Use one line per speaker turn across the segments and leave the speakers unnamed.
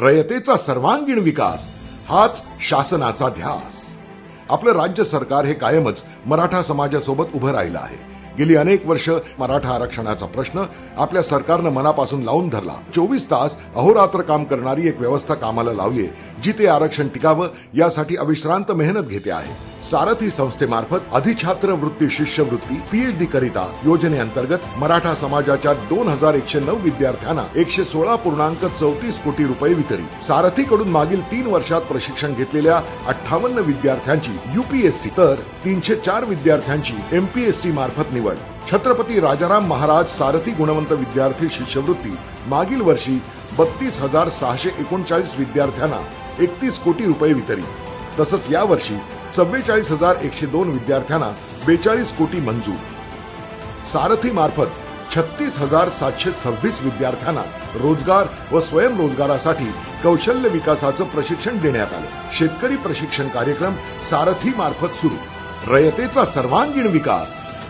रयतेचा सर्वांगीण विकास हाच शासनाचा ध्यास. आपलं राज्य सरकार हे कायमच मराठा समाजासोबत उभं राहिलं आहे. गेली अनेक वर्ष मराठा आरक्षणाचा प्रश्न आपल्या सरकारनं मनापासून लावून धरला. चोवीस तास अहोरात्र काम करणारी एक व्यवस्था कामाला लावली जी ते आरक्षण टिकावं यासाठी अविश्रांत मेहनत घेते आहे. सारथी संस्थेमार्फत अधिछात्र वृत्ती शिष्यवृत्ती पीएचडी करिता योजनेअंतर्गत मराठा समाजाच्या दोन हजार एकशे नऊ विद्यार्थ्यांना एकशे सोळा पूर्णांक चौतीस कोटी रुपये वितरित. सारथीकडून मागील तीन वर्षात प्रशिक्षण घेतलेल्या अठ्ठावन्न विद्यार्थ्यांची युपीएससी तर तीनशे चार विद्यार्थ्यांची एमपीएससी मार्फत निवड छत्रपती राजाराम महाराज सारथी गुणवंत विद्यार्थी शिष्यवृत्ती. मागील वर्षी बत्तीस हजार सहाशे एकोणचाळीस विद्यार्थ्यांना एकतीस कोटी रुपये वितरित. तसंच यावर्षी चव्वेचाळीस हजार एकशे दोन विद्यार्थ्यांना बेचाळीस कोटी मंजूर. सारथी मार्फत छत्तीस हजार सातशे सव्वीस विद्यार्थ्यांना रोजगार व स्वयंरोजगारासाठी कौशल्य विकासाचं प्रशिक्षण देण्यात आलं. शेतकरी प्रशिक्षण कार्यक्रम सारथी मार्फत सुरू. रयतेचा सर्वांगीण विकास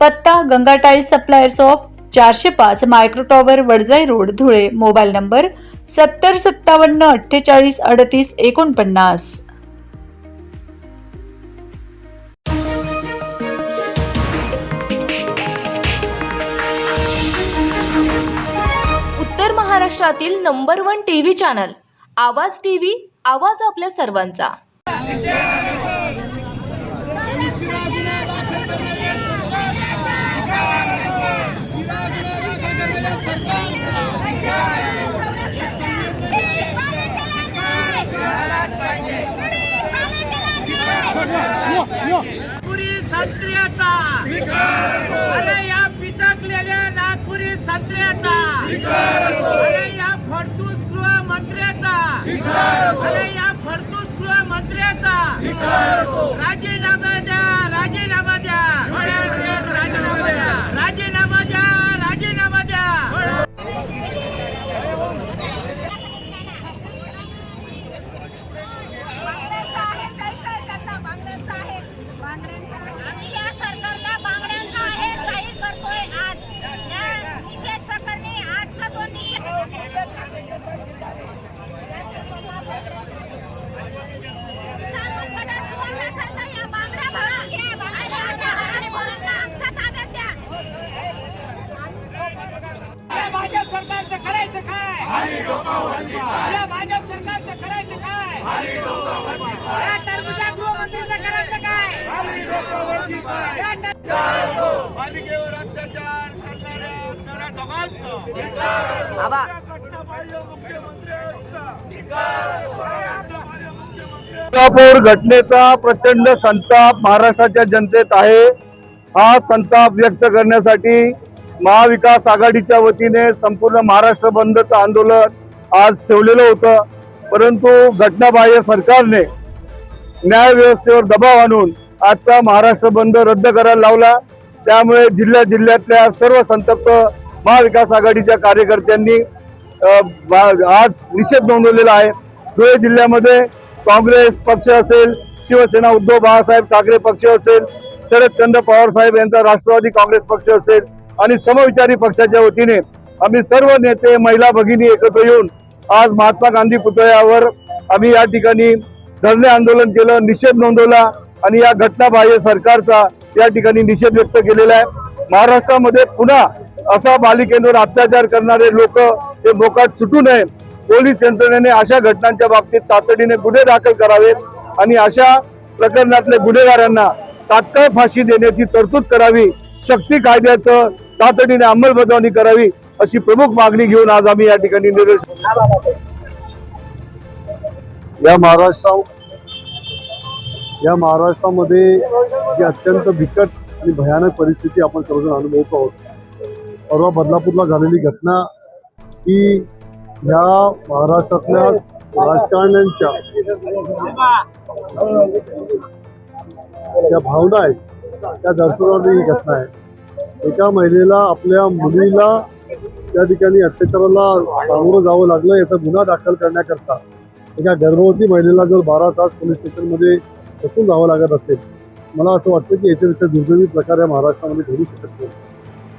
पत्ता गंगा टाईल्स सप्लायर्स ऑफ चारशे पाच micro tower Wadjai road Dhule. Mobile number सत्तर सत्तावन्न अठ्ठेचाळीस अडतीस एकोणपन्नास.
उत्तर महाराष्ट्रातील number one TV channel. Awaaz TV आवाज आपल्या सर्वांचा.
नागपुरी संत्र्याचा. अरे या पिचकलेल्या नागपुरी संत्र्याचा. अरे या फडतूस गृहमंत्र्याचा अरे या फडतूस गृहमंत्र्याचा राजीनामा द्या राजीनामा द्या राजीनामा द्या राजीनामा द्या राजीनामा द्या
बांगड्यांचा आहे काही काय करता बांगड्यांचा आहे आम्ही या सरकारला बांगड्यांचा आहे काही करतोय आज या निषेध प्रकरणी आजचा तो निषेध गटात जोर नसेल तर या बांगड्या भरा आणि अशा हरामीखोरांना आमच्या ताब्यात द्या
या भाजप सरकारचं करायचं काय? या भाजप सरकारचं करायचं काय? या टरबूजा गृहमंत्रीचं करायचं काय? या टरबूजा-
पालिकेवर अत्याचार करणाऱ्या करणाऱ्या दमांचं
आबा.
तुळजापूर घटनेचा प्रचंड संताप महाराष्ट्राच्या जनतेत आहे. हा संताप व्यक्त करण्यासाठी महाविकास आघाडीच्या वतीने संपूर्ण महाराष्ट्र बंदचं आंदोलन आज ठेवलेलं होतं. परंतु घटनाबाह्य सरकारने न्याय व्यवस्थेवर दबाव आणून आजचा महाराष्ट्र बंद रद्द करायला लावला. त्यामुळे जिल्ह्या जिल्ह्यातल्या सर्व संतप्त महाविकास आघाडीच्या कार्यकर्त्यांनी आज निषेध नोंदवलेला आहे. धुळे जिल्ह्यामध्ये काँग्रेस पक्ष असेल शिवसेना उद्धव बाळासाहेब ठाकरे पक्ष असेल शरदचंद्र पवार साहेब यांचा राष्ट्रवादी काँग्रेस पक्ष असेल आणि समविचारी पक्षाच्या वतीने आम्ही सर्व नेते महिला भगिनी एकत्र येऊन आज महात्मा गांधी पुतळ्यावर आम्ही या ठिकाणी धरणे आंदोलन केलं निषेध नोंदवला आणि या घटनाबाह्य सरकारचा या ठिकाणी निषेध व्यक्त केलेला आहे. महाराष्ट्रामध्ये पुन्हा असा बालिकेंवर अत्याचार करणारे लोक हे मोकाट सुटू नये. पोलीस यंत्रणेने अशा घटनांच्या बाबतीत तातडीने गुन्हे दाखल करावेत आणि अशा प्रकरणातल्या गुन्हेगारांना तात्काळ फाशी देण्याची तरतूद करावी. शक्ती कायद्याचं तातडीने अंमलबजावणी करावी अशी प्रमुख मागणी घेऊन आज आम्ही या ठिकाणी निदर्शन या महाराष्ट्रा या महाराष्ट्रामध्ये जी अत्यंत बिकट आणि भयानक परिस्थिती आपण सर्वजण अनुभवतो आहोत परवा बदलापूरला झालेली घटना ही
या महाराष्ट्रातल्या राजकारण्यांच्या ज्या भावना आहेत त्या दर्शवणारी ही घटना आहे. एका महिलेला आपल्या मुलीला त्या ठिकाणी अत्याचाराला सामोरं जावं लागलं याचा गुन्हा दाखल करण्याकरता. एका गर्भवती महिलेला जर बारा तास पोलीस स्टेशनमध्ये बसून जावं लागत असेल मला असं वाटतं की याच्यापेक्षा दुर्दैवी प्रकार या महाराष्ट्रामध्ये घडू शकत नाही.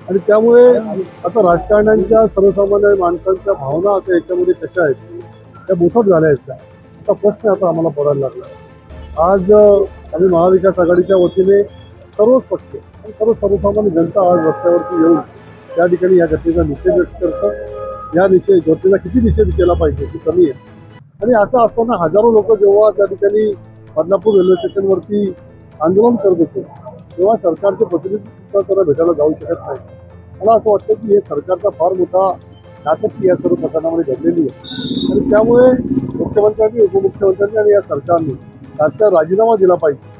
आणि त्यामुळे आता राजकारण्यांच्या सर्वसामान्य माणसांच्या भावना आता याच्यामध्ये कशा आहेत त्या बोथट झाल्या आहेत त्या असा प्रश्न आता आम्हाला पडायला लागला. आज आम्ही महाविकास आघाडीच्या वतीने सर्वच पक्ष आणि सर्व सर्वसामान्य जनता आज रस्त्यावरती येऊन त्या ठिकाणी या घटनेचा निषेध व्यक्त करतं. या निषेध घटनेचा किती निषेध केला पाहिजे ती कमी आहे. आणि असं असताना हजारो लोक जेव्हा त्या ठिकाणी बदलापूर रेल्वे स्टेशनवरती आंदोलन करत होते तेव्हा सरकारचे प्रतिनिधी सुद्धा त्यांना भेटायला जाऊ शकत नाही मला असं वाटतं की हे सरकारचा फार मोठा नाचकी या सर्व प्रकरणामध्ये घडलेली आहे. आणि त्यामुळे मुख्यमंत्र्यांनी उपमुख्यमंत्र्यांनी आणि या सरकारने तात्काळ राजीनामा दिला पाहिजे.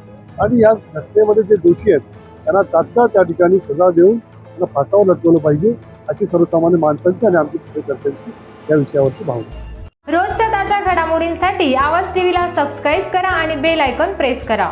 आणि या घटनेमध्ये जे दोषी आहेत त्यांना तात्काळ त्या ठिकाणी सजा देऊन त्यांना फासावर लटकवलं पाहिजे अशी सर्वसामान्य माणसांची आणि आमची कार्यकर्त्यांची या विषयावरची भावना
रोजच्या ताज्या घडामोडींसाठी आवाज टीव्हीला सबस्क्राईब करा आणि बेल आयकॉन प्रेस करा.